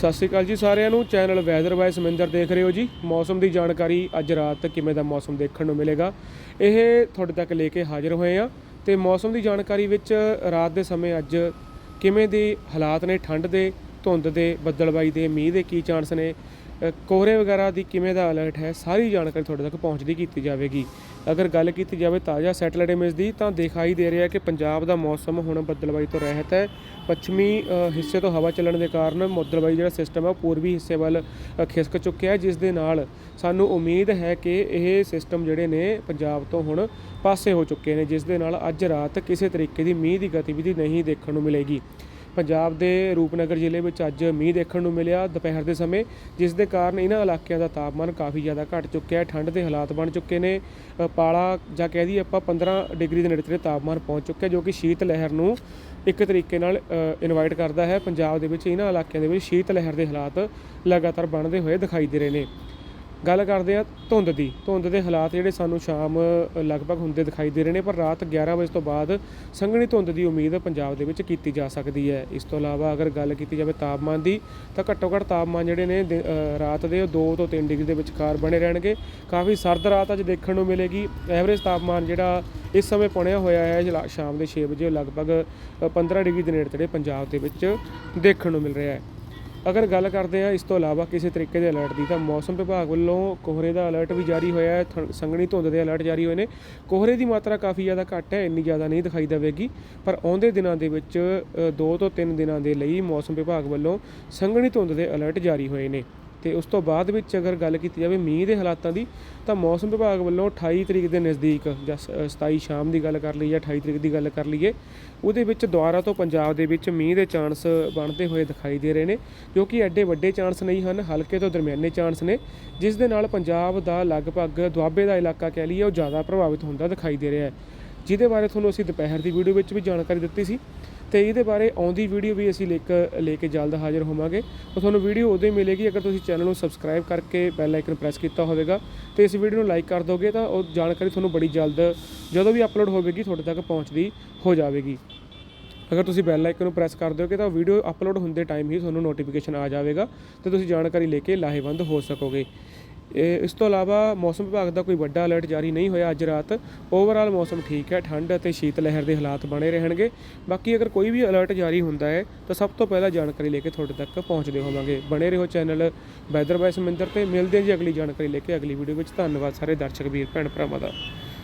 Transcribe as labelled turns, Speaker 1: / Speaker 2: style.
Speaker 1: ਸਤਿ ਸ਼੍ਰੀ ਅਕਾਲ ਜੀ ਸਾਰਿਆਂ ਨੂੰ। ਚੈਨਲ ਵੈਦਰ ਬਾਈ ਸਮਿੰਦਰ ਦੇਖ ਰਹੇ ਹੋ ਜੀ। ਮੌਸਮ ਦੀ ਜਾਣਕਾਰੀ ਅੱਜ ਰਾਤ ਕਿਵੇਂ ਦਾ ਮੌਸਮ ਦੇਖਣ ਨੂੰ ਮਿਲੇਗਾ, ਇਹ ਤੁਹਾਡੇ ਤੱਕ ਲੈ ਕੇ ਹਾਜ਼ਰ ਹੋਏ ਆ ਤੇ ਮੌਸਮ ਦੀ ਜਾਣਕਾਰੀ ਵਿੱਚ ਰਾਤ ਦੇ ਸਮੇਂ ਅੱਜ ਕਿਵੇਂ ਦੇ ਹਾਲਾਤ ਨੇ? ਠੰਡ ਦੇ, ਧੁੰਦ ਦੇ, ਬੱਦਲਬਾਈ ਦੇ, ਮੀਂਹ ਦੇ ਕੀ ਚਾਂਸ ਨੇ? ਕੋਹਰੇ ਵਗੈਰਾ ਦੀ ਕਿਵੇਂ ਦਾ ਅਲਰਟ ਹੈ? ਸਾਰੀ ਜਾਣਕਾਰੀ ਤੁਹਾਡੇ ਤੱਕ ਪਹੁੰਚਦੀ ਕੀਤੀ ਜਾਵੇਗੀ। ਅਗਰ ਗੱਲ ਕੀਤੀ ਜਾਵੇ ਤਾਜ਼ਾ ਸੈਟੇਲਾਈਟ ਇਮੇਜ ਦੀ, ਤਾਂ ਦਿਖਾਈ ਦੇ ਰਿਹਾ ਹੈ ਕਿ ਪੰਜਾਬ ਦਾ ਮੌਸਮ ਹੁਣ ਬੱਦਲਬਾਈ ਤੋਂ ਰਹਿਤ ਹੈ। ਪੱਛਮੀ ਹਿੱਸੇ ਤੋਂ ਹਵਾ ਚੱਲਣ ਦੇ ਕਾਰਨ ਬੱਦਲਬਾਈ ਜਿਹੜਾ ਸਿਸਟਮ ਹੈ, ਉਹ ਪੂਰਬੀ ਹਿੱਸੇ ਵੱਲ ਖਿਸਕ ਚੁੱਕਿਆ ਹੈ, ਜਿਸ ਦੇ ਨਾਲ ਸਾਨੂੰ ਉਮੀਦ ਹੈ ਕਿ ਇਹ ਸਿਸਟਮ ਜਿਹੜੇ ਨੇ, ਪੰਜਾਬ ਤੋਂ ਹੁਣ ਪਾਸੇ ਹੋ ਚੁੱਕੇ ਨੇ, ਜਿਸ ਦੇ ਨਾਲ ਅੱਜ ਰਾਤ ਕਿਸੇ ਤਰੀਕੇ ਦੀ ਮੀਂਹ ਦੀ ਗਤੀਵਿਧੀ ਨਹੀਂ ਦੇਖਣ ਨੂੰ ਮਿਲੇਗੀ। ਪੰਜਾਬ ਦੇ ਰੂਪਨਗਰ ਜ਼ਿਲ੍ਹੇ ਵਿੱਚ ਅੱਜ ਮੀਂਹ ਦੇਖਣ ਨੂੰ ਮਿਲਿਆ ਦੁਪਹਿਰ ਦੇ ਸਮੇਂ, ਜਿਸ ਦੇ ਕਾਰਨ ਇਹਨਾਂ ਇਲਾਕਿਆਂ ਦਾ ਤਾਪਮਾਨ ਕਾਫੀ ਜ਼ਿਆਦਾ ਘਟ ਚੁੱਕਿਆ ਹੈ, ਠੰਡ ਦੇ ਹਾਲਾਤ ਬਣ ਚੁੱਕੇ ਨੇ। ਪਾਲਾ ਜਾਂ ਕਹਿ ਦਈਏ ਆਪਾਂ 15 ਡਿਗਰੀ ਦੇ ਨੇੜੇ ਤੇੜੇ ਤਾਪਮਾਨ ਪਹੁੰਚ ਚੁੱਕਿਆ, ਜੋ ਕਿ ਸ਼ੀਤ ਲਹਿਰ ਨੂੰ ਇੱਕ ਤਰੀਕੇ ਨਾਲ ਇਨਵਾਈਟ ਕਰਦਾ ਹੈ। ਪੰਜਾਬ ਦੇ ਵਿੱਚ ਇਹਨਾਂ ਇਲਾਕਿਆਂ ਦੇ ਵਿੱਚ ਸ਼ੀਤ ਲਹਿਰ ਦੇ ਹਾਲਾਤ ਲਗਾਤਾਰ ਬਣਦੇ ਹੋਏ ਦਿਖਾਈ ਦੇ ਰਹੇ ਨੇ। ਗੱਲ ਕਰਦੇ ਆ ਧੁੰਦ ਦੀ। ਧੁੰਦ ਦੇ ਹਾਲਾਤ ਜਿਹੜੇ ਸਾਨੂੰ ਸ਼ਾਮ ਲਗਭਗ ਹੁੰਦੇ ਦਿਖਾਈ ਦੇ ਰਹੇ ਨੇ ਪਰ ਰਾਤ 11 ਵਜੇ ਤੋਂ ਬਾਅਦ ਸੰਘਣੀ ਧੁੰਦ ਦੀ ਉਮੀਦ ਪੰਜਾਬ ਦੇ ਵਿੱਚ ਕੀਤੀ ਜਾ ਸਕਦੀ ਹੈ। ਇਸ ਤੋਂ ਇਲਾਵਾ ਅਗਰ ਗੱਲ ਕੀਤੀ ਜਾਵੇ ਤਾਪਮਾਨ ਦੀ ਤਾਂ ਘੱਟੋ ਘੱਟ ਤਾਪਮਾਨ ਜਿਹੜੇ ਨੇ ਰਾਤ ਦੇ 2 ਤੋਂ 3 ਡਿਗਰੀ ਦੇ ਵਿਚਕਾਰ ਬਣੇ ਰਹਿਣਗੇ। ਕਾਫੀ ਸਰਦ ਰਾਤ ਅੱਜ ਦੇਖਣ ਨੂੰ ਮਿਲੇਗੀ। ਐਵਰੇਜ ਤਾਪਮਾਨ ਜਿਹੜਾ ਇਸ ਸਮੇਂ ਪੁਣਿਆ ਹੋਇਆ ਹੈ ਸ਼ਾਮ ਦੇ 6 ਵਜੇ ਲਗਭਗ ਅ, 15 ਡਿਗਰੀ ਦੇ ਨੇੜੇ ਤੇੜੇ ਪੰਜਾਬ ਦੇ ਵਿੱਚ ਦੇਖਣ ਨੂੰ ਮਿਲ ਰਿਹਾ ਹੈ। ਅਗਰ ਗੱਲ ਕਰਦੇ ਆ ਇਸ ਤੋਂ ਇਲਾਵਾ ਕਿਸੇ ਤਰੀਕੇ ਦੇ ਅਲਰਟ ਦੀ, ਤਾਂ ਮੌਸਮ ਵਿਭਾਗ ਵੱਲੋਂ ਕੋਹਰੇ ਦਾ ਅਲਰਟ ਵੀ ਜਾਰੀ ਹੋਇਆ ਹੈ ਥ- ਸੰਘਣੀ ਧੁੰਦ ਦੇ ਅਲਰਟ ਜਾਰੀ ਹੋਏ ਨੇ। ਕੋਹਰੇ ਦੀ ਮਾਤਰਾ ਕਾਫੀ ਜ਼ਿਆਦਾ ਘੱਟ ਹੈ, ਇੰਨੀ ਜ਼ਿਆਦਾ ਨਹੀਂ ਦਿਖਾਈ ਦੇਵੇਗੀ। ਪਰ ਆਉਂਦੇ ਦਿਨਾਂ ਦੇ ਵਿੱਚ 2 ਤੋਂ 3 ਦਿਨਾਂ ਦੇ ਲਈ ਮੌਸਮ ਵਿਭਾਗ ਵੱਲੋਂ ਸੰਘਣੀ ਧੁੰਦ ਦੇ ਅਲਰਟ ਜਾਰੀ ਹੋਏ ਨੇ। ਤੇ ਉਸ ਤੋਂ ਬਾਅਦ ਵਿੱਚ ਅਗਰ ਗੱਲ ਕੀਤੀ ਜਾਵੇ ਮੀਂਹ ਦੇ ਹਾਲਾਤਾਂ ਦੀ ਤਾਂ ਮੌਸਮ ਵਿਭਾਗ ਵੱਲੋਂ 28 ਤਰੀਕ ਦੇ ਨਜ਼ਦੀਕ ਜਾਂ ਸ- ਅ, 27 ਸ਼ਾਮ ਦੀ ਗੱਲ ਕਰ ਲਈਏ ਜਾਂ 28 ਤਰੀਕ ਦੀ ਗੱਲ ਕਰ ਲਈਏ ਉਹਦੇ ਵਿੱਚ ਦੁਆਰਾ ਤੋਂ ਪੰਜਾਬ ਦੇ ਵਿੱਚ ਮੀਂਹ ਦੇ ਚਾਂਸ ਬਣਦੇ ਹੋਏ ਦਿਖਾਈ ਦੇ ਰਹੇ ਨੇ ਜੋ ਕਿ ਐਡੇ ਵੱਡੇ ਚਾਂਸ ਨਹੀਂ ਹਨ ਹਲਕੇ ਤੋਂ ਦਰਮਿਆਨੇ ਚਾਂਸ ਨੇ ਜਿਸ ਦੇ ਨਾਲ ਪੰਜਾਬ ਦਾ ਲਗਭਗ ਦੁਆਬੇ ਦਾ ਇਲਾਕਾ ਕਹਿ ਲਈਏ ਉਹ ਜ਼ਿਆਦਾ ਪ੍ਰਭਾਵਿਤ ਹੁੰਦਾ ਦਿਖਾਈ ਦੇ ਰਿਹਾ ਹੈ। ਜਿਹਦੇ ਬਾਰੇ ਤੁਹਾਨੂੰ ਅਸੀਂ ਦੁਪਹਿਰ ਦੀ ਵੀਡੀਓ ਵਿੱਚ ਵੀ ਜਾਣਕਾਰੀ ਦਿੱਤੀ ਸੀ। ਤੇ ਇਹਦੇ ਬਾਰੇ ਆਉਂਦੀ ਵੀਡੀਓ ਵੀ ਅਸੀਂ ਲੈ ਕੇ ਲੈ ਕੇ ਜਲਦ ਹਾਜ਼ਰ ਹੋਵਾਂਗੇ। ਉਹ ਤੁਹਾਨੂੰ ਵੀਡੀਓ ਉਦੋਂ ਹੀ ਮਿਲੇਗੀ ਅਗਰ ਤੁਸੀਂ ਚੈਨਲ ਨੂੰ ਸਬਸਕ੍ਰਾਈਬ ਕਰਕੇ ਬੈਲ ਆਈਕਨ ਪ੍ਰੈਸ ਕੀਤਾ ਹੋਵੇਗਾ। ਤੇ ਇਸ ਵੀਡੀਓ ਨੂੰ ਲਾਈਕ ਕਰ ਦੋਗੇ ਤਾਂ ਉਹ ਜਾਣਕਾਰੀ ਤੁਹਾਨੂੰ ਬੜੀ ਜਲਦ ਜਦੋਂ ਵੀ ਅਪਲੋਡ ਹੋਵੇਗੀ, ਤੁਹਾਡੇ ਤੱਕ ਪਹੁੰਚਦੀ ਹੋ ਜਾਵੇਗੀ। ਅਗਰ ਤੁਸੀਂ ਬੈਲ ਆਈਕਨ ਨੂੰ ਪ੍ਰੈਸ ਕਰ ਦਿਓਗੇ ਤਾਂ ਵੀਡੀਓ ਅਪਲੋਡ ਹੁੰਦੇ ਟਾਈਮ ਹੀ ਤੁਹਾਨੂੰ ਨੋਟੀਫਿਕੇਸ਼ਨ ਆ ਜਾਵੇਗਾ ਤੇ ਤੁਸੀਂ ਜਾਣਕਾਰੀ ਲੈ ਕੇ ਲਾਹੇਵੰਦ ਹੋ ਸਕੋਗੇ। ਇਸ ਤੋਂ ਇਲਾਵਾ ਮੌਸਮ ਵਿਭਾਗ ਦਾ ਕੋਈ ਵੱਡਾ ਅਲਰਟ ਜਾਰੀ ਨਹੀਂ ਹੋਇਆ ਅੱਜ ਰਾਤ। ਓਵਰਆਲ ਮੌਸਮ ਠੀਕ ਹੈ, ਠੰਡ ਅਤੇ ਸ਼ੀਤ ਲਹਿਰ ਦੇ ਹਾਲਾਤ ਬਣੇ ਰਹਿਣਗੇ। ਬਾਕੀ ਅਗਰ ਕੋਈ ਵੀ ਅਲਰਟ ਜਾਰੀ ਹੁੰਦਾ ਹੈ, ਤਾਂ ਸਭ ਤੋਂ ਪਹਿਲਾਂ ਜਾਣਕਾਰੀ ਲੈ ਕੇ ਤੁਹਾਡੇ ਤੱਕ ਪਹੁੰਚਦੇ ਹੋਵਾਂਗੇ। ਬਣੇ ਰਹੋ ਚੈਨਲ ਵੈਦਰ ਬਾਈ ਸਮਿੰਦਰ ਤੇ, ਮਿਲਦੇ ਹਾਂ ਜੀ ਅਗਲੀ ਜਾਣਕਾਰੀ ਲੈ ਕੇ ਅਗਲੀ ਵੀਡੀਓ ਵਿੱਚ। ਧੰਨਵਾਦ ਸਾਰੇ ਦਰਸ਼ਕ, ਵੀਰ, ਭੈਣ ਭਰਾਵਾਂ ਦਾ।